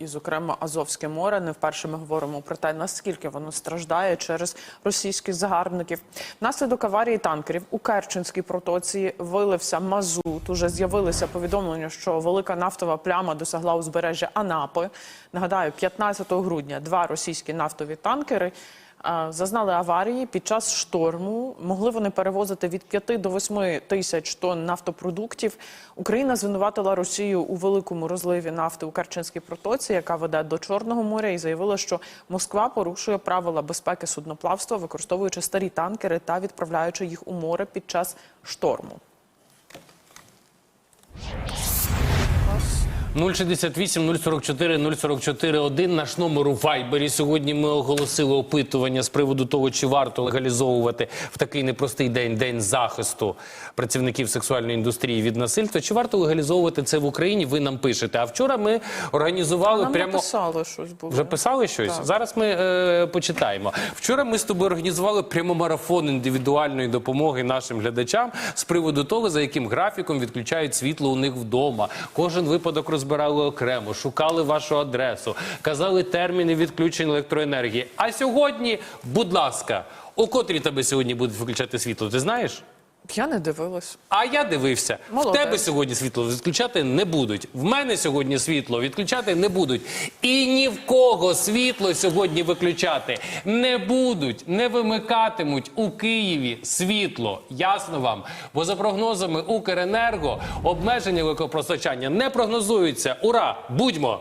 і, зокрема, Азовське море. Не вперше ми говоримо про те, наскільки воно страждає через російських загарбників. Внаслідок аварії танкерів у Керченській протоці вилився мазут. Уже з'явилися повідомлення, що велика нафтова пляма досягла узбережжя Анапи. Нагадаю, 15 грудня два російські нафтові танкери. Зазнали аварії під час шторму. Могли вони перевозити від 5 до 8 тисяч тонн нафтопродуктів. Україна звинуватила Росію у великому розливі нафти у Керченській протоці, яка веде до Чорного моря, і заявила, що Москва порушує правила безпеки судноплавства, використовуючи старі танкери та відправляючи їх у море під час шторму. 068 044 044 1 наш номер у Вайбері. Сьогодні ми оголосили опитування з приводу того, чи варто легалізовувати в такий непростий день день захисту працівників сексуальної індустрії від насильства. Чи варто легалізовувати це в Україні? Ви нам пишете. А вчора ми організували Нам прямо. написали щось було. Вже писали щось? Так. Зараз ми е, почитаємо. Вчора ми з тобою організували прямомарафон індивідуальної допомоги нашим глядачам з приводу того, за яким графіком відключають світло у них вдома. Кожен випадок розбирали окремо, шукали вашу адресу, казали терміни відключень електроенергії. А сьогодні, будь ласка, у котрій тебе сьогодні будуть виключати світло? Ти знаєш? Я не дивилась. А я дивився, Молодець. в тебе сьогодні світло відключати не будуть. В мене сьогодні світло відключати не будуть. І ні в кого світло сьогодні виключати не будуть, не вимикатимуть у Києві світло. Ясно вам? Бо за прогнозами Укренерго обмеження електропостачання не прогнозуються. Ура! Будьмо!